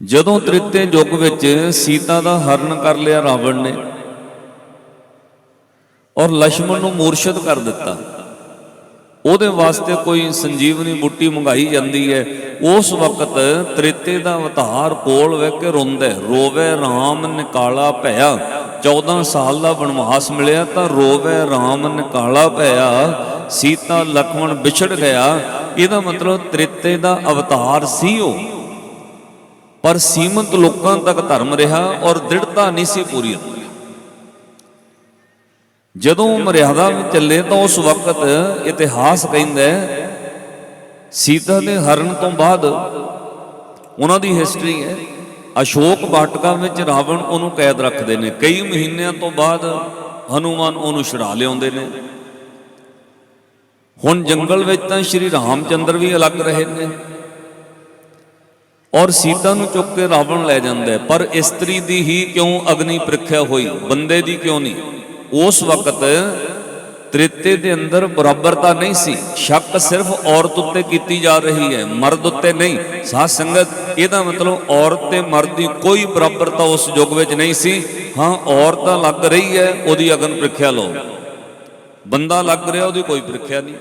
ਜਦੋਂ ਤ੍ਰਿਤੇ ਯੁੱਗ ਵਿੱਚ ਸੀਤਾ ਦਾ ਹਰਨ ਕਰ ਲਿਆ ਰਾਵਣ ਨੇ ਔਰ ਲక్ష్మణ ਨੂੰ ਮੂਰਛਿਤ ਕਰ ਦਿੱਤਾ। ਉਹਦੇ ਵਾਸਤੇ ਕੋਈ ਸੰਜੀਵਨੀ ਬੁੱਟੀ ਮੰਗਾਈ ਜਾਂਦੀ ਹੈ। ਉਸ ਵਕਤ ਤ੍ਰਿਤੇ ਦਾ ਅਵਤਾਰ ਕੋਲ ਵੇਖ ਕੇ ਰੋਂਦਾ ਰੋਵੇ ਰਾਮ ਨਿਕਾਲਾ ਭਇਆ 14 ਸਾਲ ਦਾ ਬਨਵਾਸ ਮਿਲਿਆ ਤਾਂ ਰੋਵੇ ਰਾਮ ਨਿਕਾਲਾ ਭਇਆ, ਸੀਤਾ ਲਖਮਣ ਵਿਛੜ ਗਿਆ। ਇਹਦਾ ਮਤਲਬ ਤ੍ਰਿਤੇ ਦਾ ਅਵਤਾਰ ਸੀ ਉਹ। ਪਰ ਸੀਮਤ ਲੋਕਾਂ ਤੱਕ ਧਰਮ ਰਿਹਾ ਔਰ ਦ੍ਰਿੜਤਾ ਨਹੀਂ ਸੀ ਪੂਰੀ ਹੁੰਦੀ। ਜਦੋਂ ਮਰਿਆਦਾ ਵਿੱਚ ਚੱਲੇ ਤਾਂ ਉਸ ਵਕਤ ਇਤਿਹਾਸ ਕਹਿੰਦਾ ਸੀਤਾ ਦੇ ਹਰਨ ਤੋਂ ਬਾਅਦ ਉਹਨਾਂ ਦੀ ਹਿਸਟਰੀ ਹੈ, ਅਸ਼ੋਕ ਬਾਟਕਾ ਵਿੱਚ ਰਾਵਣ ਉਹਨੂੰ ਕੈਦ ਰੱਖਦੇ ਨੇ। ਕਈ ਮਹੀਨਿਆਂ ਤੋਂ ਬਾਅਦ ਹਨੂਮਾਨ ਉਹਨੂੰ ਛੁਡਾ ਲਿਆਉਂਦੇ ਨੇ। ਹੁਣ ਜੰਗਲ ਵਿੱਚ ਤਾਂ ਸ਼੍ਰੀ ਰਾਮਚੰਦਰ ਵੀ ਅਲੱਗ ਰਹੇ ਨੇ। ਔਰ ਸੀਤਾ ਨੂੰ ਚੁੱਕ ਕੇ ਰਾਵਣ ਲੈ ਜਾਂਦਾ ਪਰ ਇਸਤਰੀ ਦੀ ਹੀ ਕਿਉਂ ਅਗਨੀ ਪ੍ਰੀਖਿਆ ਹੋਈ? ਬੰਦੇ ਦੀ ਕਿਉਂ ਨਹੀਂ? ਉਸ ਵਕਤ ਤ੍ਰਿਤੇ ਦੇ ਅੰਦਰ ਬਰਾਬਰਤਾ ਨਹੀਂ ਸੀ। ਸ਼ੱਕ ਸਿਰਫ ਔਰਤ ਉੱਤੇ ਕੀਤੀ ਜਾ ਰਹੀ ਹੈ, ਮਰਦ ਉੱਤੇ ਨਹੀਂ। ਸਾਧ ਸੰਗਤ, ਇਹਦਾ ਮਤਲਬ ਔਰਤ ਤੇ ਮਰਦ ਦੀ ਕੋਈ ਬਰਾਬਰਤਾ ਉਸ ਯੁੱਗ ਵਿੱਚ ਨਹੀਂ ਸੀ। ਹਾਂ, ਔਰਤ ਲੱਗ ਰਹੀ ਹੈ, ਉਹਦੀ ਅਗਨ ਪ੍ਰੀਖਿਆ ਲਓ। ਬੰਦਾ ਲੱਗ ਰਿਹਾ, ਉਹਦੀ ਕੋਈ ਪ੍ਰੀਖਿਆ ਨਹੀਂ।